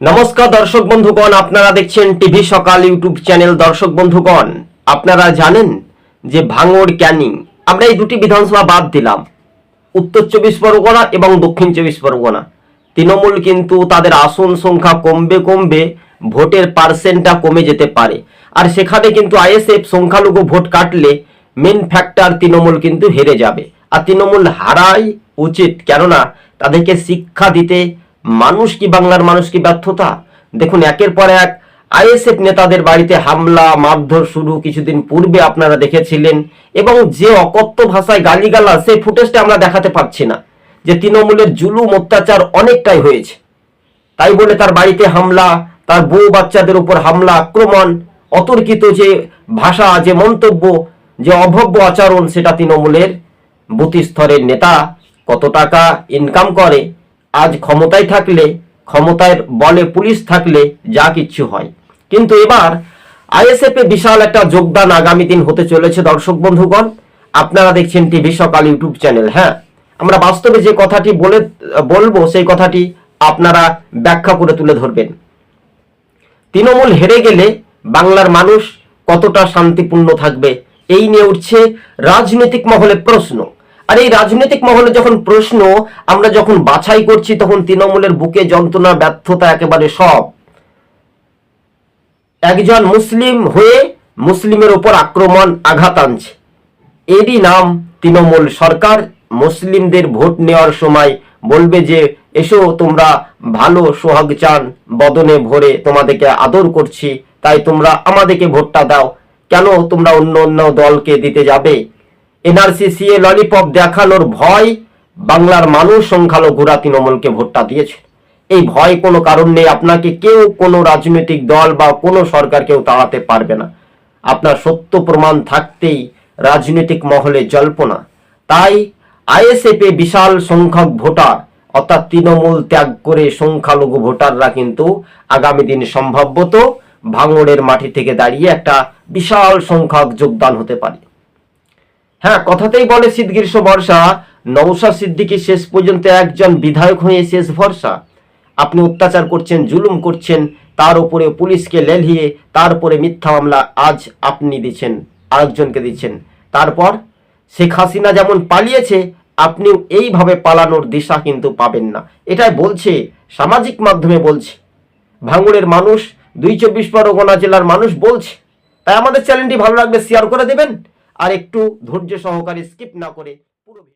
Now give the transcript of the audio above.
নমস্কার দর্শক বন্ধুগণ, আপনারা দেখছেন টিভি সকাল ইউটিউব চ্যানেল দর্শক বন্ধুগণ। আপনারা জানেন যে ভাঙড় ক্যানিং, আমরা এই দুটি বিধানসভা বাদ দিলাম। উত্তর চব্বিশ পরগনা এবং দক্ষিণ চব্বিশ পরগনা। তৃণমূল কিন্তু তাদের আসন সংখ্যা কমবে কমবে ভোটের পার্সেন্টটা কমে যেতে পারে। আর সেখানে কিন্তু আইএসএফ সংখ্যালঘু ভোট কাটলে মেন ফ্যাক্টর তৃণমূল কিন্তু হেরে যাবে। আর তৃণমূল হারাই উচিত, কেননা তাদেরকে শিক্ষা দিতে মানুষ কি বাংলার মানুষ কি ব্যর্থতা? দেখুন, একের পর এক আইএসএফ নেতাদের বাড়িতে হামলা, মারধর শুরু কিছুদিন পূর্বে আপনারা দেখেছিলেন এবং যে অকথ্য ভাষায় গালিগালা সেই ফুটেজটা আমরা দেখাতে পারছি না। যে তৃণমূলের জুলুম, অত্যাচার অনেকটাই হয়েছে। তাই বলে তার বাড়িতে হামলা, তার বউ বাচ্চাদের উপর হামলা, আক্রমণ, অতর্কিত যে ভাষা, যে মন্তব্য, যে অভব্য আচরণ, সেটা তৃণমূলের বুথ স্তরের নেতা কত টাকা ইনকাম করে আজ ক্ষমতায় থাকলে, ক্ষমতায় বলে পুলিশ থাকলে যা কিচ্ছু হয়। কিন্তু এবার আইএসএফ বিশাল একটা যোগদান আগামী দিন হতে চলেছে দর্শক বন্ধুগণ। আপনারা দেখছেন টিভি সকাল ইউটিউব চ্যানেল হ্যাঁ? আমরা বাস্তবে যে কথাটি বলে, বলব, সেই কথাটি আপনারা ব্যাখ্যা করে তুলে ধরবেন। তৃণমূল হেরে গেলে বাংলার মানুষ কতটা শান্তিপূর্ণ থাকবে, এই নিয়ে উঠছে রাজনৈতিক মহলে প্রশ্ন। আর এই রাজনৈতিক মহলে যখন প্রশ্ন, আমরা যখন বাছাই করছি, তখন তৃণমূলের বুকে যন্ত্রণা, ব্যর্থতা একেবারে সব। একজন মুসলিম হয়ে মুসলিমের উপর আক্রমণ, আঘাত আনছে। এরই নাম তৃণমূল সরকার। মুসলিমদের ভোট নেওয়ার সময় বলবে যে, এসো, তোমরা ভালো সোহাগ চান, বদনে ভরে তোমাদেরকে আদর করছি, তাই তোমরা আমাদেরকে ভোটটা দাও। কেন তোমরা অন্য অন্য দলকে দিতে যাবে? এনআরসি সিএ ললিপপ দেখানোর ভয় বাংলার মানুষ সংখ্যালঘুরা তৃণমূলকে ভোটটা দিয়েছে। এই ভয় কোনো কারণ নেই, আপনাকে কেউ কোনো রাজনৈতিক দল বা কোনো সরকার কেউ তাড়াতে পারবে না। আপনার সত্য প্রমাণ থাকতেই রাজনৈতিক মহলে জল্পনা। তাই আইএসএফ এ বিশাল সংখ্যক ভোটার, অর্থাৎ তৃণমূল ত্যাগ করে সংখ্যালঘু ভোটাররা কিন্তু আগামী দিন সম্ভবত ভাঙড়ের মাটি থেকে দাঁড়িয়ে একটা বিশাল সংখ্যক যোগদান হতে পারে। হ্যাঁ কথাতেই বলে শীত গ্রীষ্ম বর্ষা নৌসা সিদ্দিকি শেষ পর্যন্ত একজন বিধায়ক হয়ে শেষ ভরসা। আপনি অত্যাচার করছেন, জুলুম করছেন, তার উপরে পুলিশকে লেলিয়ে তারপরে মিথ্যা মামলা আজ আপনি দিচ্ছেন, আরেকজনকে দিচ্ছেন। তারপর শেখ হাসিনা যেমন পালিয়েছে, আপনিও এইভাবে পালানোর দিশা কিন্তু পাবেন না। এটাই বলছে, সামাজিক মাধ্যমে বলছে। ভাঙড়ের মানুষ, দুই চব্বিশ পরগনা জেলার মানুষ বলছে। তাই আমাদের চ্যানেলটি ভালো লাগলে শেয়ার করে দেবেন। আর একটু ধৈর্য সহকারে স্কিপ না করে